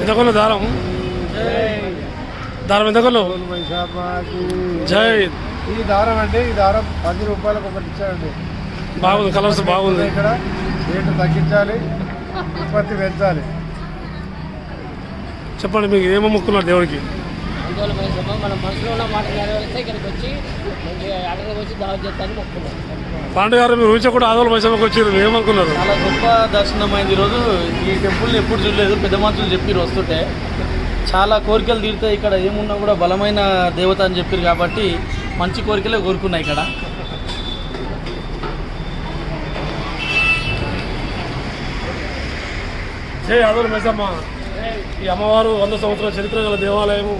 ఎంత కొన్న దారం దారం ఎంత కొన్నావు జై ఈ దారం అండి ఈ దారం పది రూపాయలకు ఒకటి ఇచ్చారండి. బాగుంది కలర్స్ బాగుంది. ఇక్కడ రేటు తగ్గించాలి ఉత్పత్తి పెంచాలి. చెప్పండి మీకు ఏమో మొక్కున్నారు దేవుడికి అందువల్ల మైసమ్మ మన మనసులో ఉన్న మాట నెరవేరిస్తే ఇక్కడికి వచ్చి మంచిగా అడగ వచ్చి దావత్ చేస్తాను మొక్కున్నాం. పాండు గారు మీరు ఊహించ కూడా ఆదోళ మైసమ్మకి వచ్చారు మీరు ఏమనుకున్నారు? చాలా గొప్ప దర్శనం అయింది ఈరోజు. ఈ టెంపుల్ని ఎప్పుడు చూడలేదు పెద్ద మనుషులు చెప్పిరు వస్తుంటే. చాలా కోరికలు తీరుతాయి ఇక్కడ ఏమున్నా కూడా బలమైన దేవత అని చెప్పారు కాబట్టి మంచి కోరికలే కోరుకున్నాయి ఇక్కడ. జై ఆదోళ మైసమ్మ ఈ అమ్మవారు వంద సంవత్సరాల చరిత్ర గల దేవాలయము.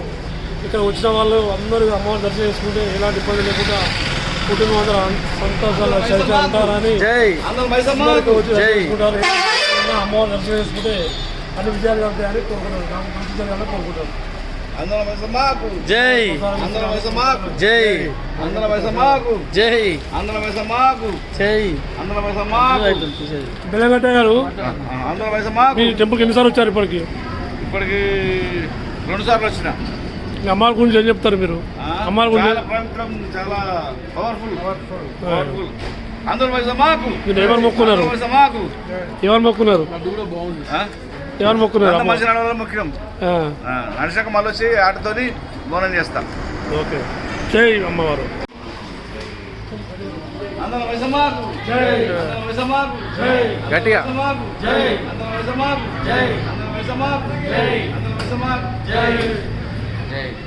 ఇక్కడ వచ్చిన వాళ్ళు అందరూ అమ్మవారిని దర్శనం చేసుకుంటే ఎలాంటి ఇబ్బంది లేకుండా కుటుంబం అందరూ సంతోషాలు చరిత్ర ఉంటారని చేసుకుంటారు ఏదైనా అమ్మవారిని దర్శనం చేసుకుంటే అన్ని విజయాలు కలుగుతాయని కోరుకుంటారు మంచి జరగాలని కోరుకుంటారు అందరం వయసమాకు జై. అందరం వయసమాకు జై. అందరం వయసమాకు జై. అందరం వయసమాకు జై. అందరం వయసమాకు బెల్లగట్ట గారు అందరం వయసమాకు మీ టెంపుల్కి ఎన్నిసార్లు వచ్చారు ఇప్పటికి? ఇప్పటికి రెండు సార్లు వచ్చిన. మీ అమ్మాల గురించి ఏం చెప్తారు మీరు? అమ్మాల గురించి చాలా పవిత్రం చాలా పవర్ఫుల్ పవర్ఫుల్ వయసమాకు మీరు ఎవరు మొక్కున్నారు? ఎవరు మొక్కున్నారు? ఎవరు మొక్కున్నారు? ముఖ్యం. ఆ, నడిచాక మళ్ళీ వచ్చి ఆటతోని బోనం చేస్తాం. ఓకే. జై అమ్మవారు. అందరం వయసమాకు జై. అందరం వయసమాకు జై. గట్టిగా. జై. జై. అందరం వయసమాకు జై. అందరం వయసమాకు జై.